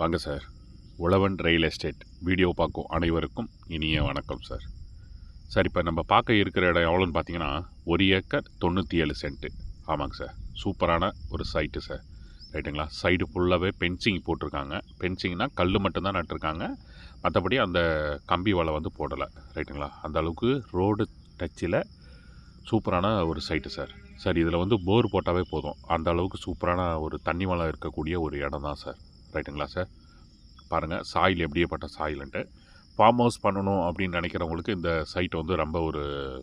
வாங்க sir. Uzhavan real estate video பார்க்கும் அனைவருக்கும் இனிய வணக்கம் சார். சார் இப்போ நம்ம பார்க்க இருக்கிற இடம் எவ்வளோன்னு பார்த்தீங்கன்னா ஒரு ஏக்கர் தொண்ணூற்றி ஏழு சென்ட்டு ஆமாங்க சார். சூப்பரான ஒரு சைட்டு சார். ரைட்டுங்களா? சைடு ஃபுல்லாகவே பென்சிங் போட்டிருக்காங்க. பென்சிங்னால் கல் மட்டும்தான் நட்டிருக்காங்க. மற்றபடி அந்த கம்பி வலை வந்து போடலை. ரைட்டுங்களா? அந்த அளவுக்கு ரோடு டச்சில் சூப்பரான ஒரு சைட்டு சார். சார் இதில் வந்து போர் போட்டாவே போதும். அந்த அளவுக்கு சூப்பரான ஒரு தண்ணி வளம் இருக்கக்கூடிய ஒரு இடம் தான் சார். ரைட்டுங்களா சார்? பாருங்கள் சாயில் எப்படியேப்பட்ட சாயில்ன்ட்டு. ஃபார்ம் ஹவுஸ் பண்ணணும் அப்படின்னு நினைக்கிறவங்களுக்கு இந்த சைட் வந்து ரொம்ப ஒரு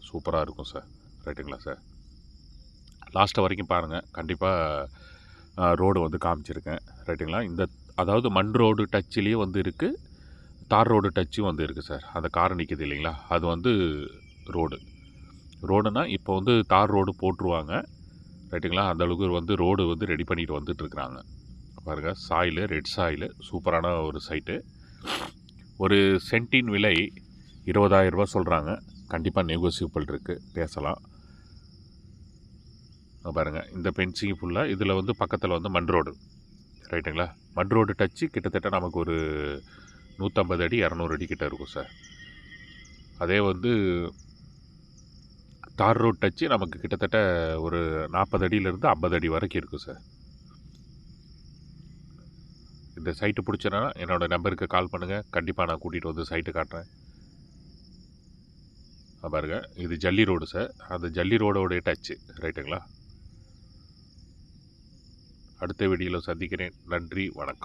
சூப்பராக இருக்கும் சார். ரைட்டுங்களா சார்? லாஸ்ட்டு வரைக்கும் பாருங்கள் கண்டிப்பாக ரோடு வந்து காமிச்சிருக்கேன். ரைட்டுங்களா? இந்த அதாவது மண் ரோடு டச்சிலேயே வந்து இருக்குது தார் ரோடு டச்சும் வந்து இருக்குது சார். அந்த கார் நிற்கிது இல்லைங்களா? அது வந்து ரோடு. ரோடுனா இப்போ வந்து தார் ரோடு போட்டுருவாங்க. ரைட்டுங்களா? அந்த அளவுக்கு வந்து ரோடு வந்து ரெடி பண்ணிட்டு வந்துட்டுருக்குறாங்க பாருங்கள் சாயிலு ரெட் சாயிலு சூப்பரான ஒரு சைட்டு ஒரு சென்ட்டின் விலை இருபதாயிரரூபா சொல்கிறாங்க கண்டிப்பாக நெகோசியபிள் இருக்குது பேசலாம். பாருங்கள் இந்த பென்சிங் ஃபுல்லாக இதில் வந்து பக்கத்தில் வந்து மண் ரோடு ரைட்டுங்களா மண் ரோடு டச்சு கிட்டத்தட்ட நமக்கு ஒரு நூற்றம்பது அடி இரநூறு அடி கிட்ட இருக்கும் சார் அதே வந்து தார் ரோட் டச்சு நமக்கு கிட்டத்தட்ட ஒரு நாற்பது அடியிலேருந்து ஐம்பது அடி வரைக்கும் இருக்கும் சார் இந்த சைட்டு பிடிச்சனா என்னோடய நம்பருக்கு கால் பண்ணுங்கள் கண்டிப்பாக நான் கூட்டிகிட்டு வந்து சைட்டு காட்டுறேன். ஆ பாருங்க. இது ஜல்லி ரோடு சார் அந்த ஜல்லி ரோடோடைய டச்சு ரைட்டுங்களா அடுத்த வீடியோவில் சந்திக்கிறேன். நன்றி. வணக்கம்.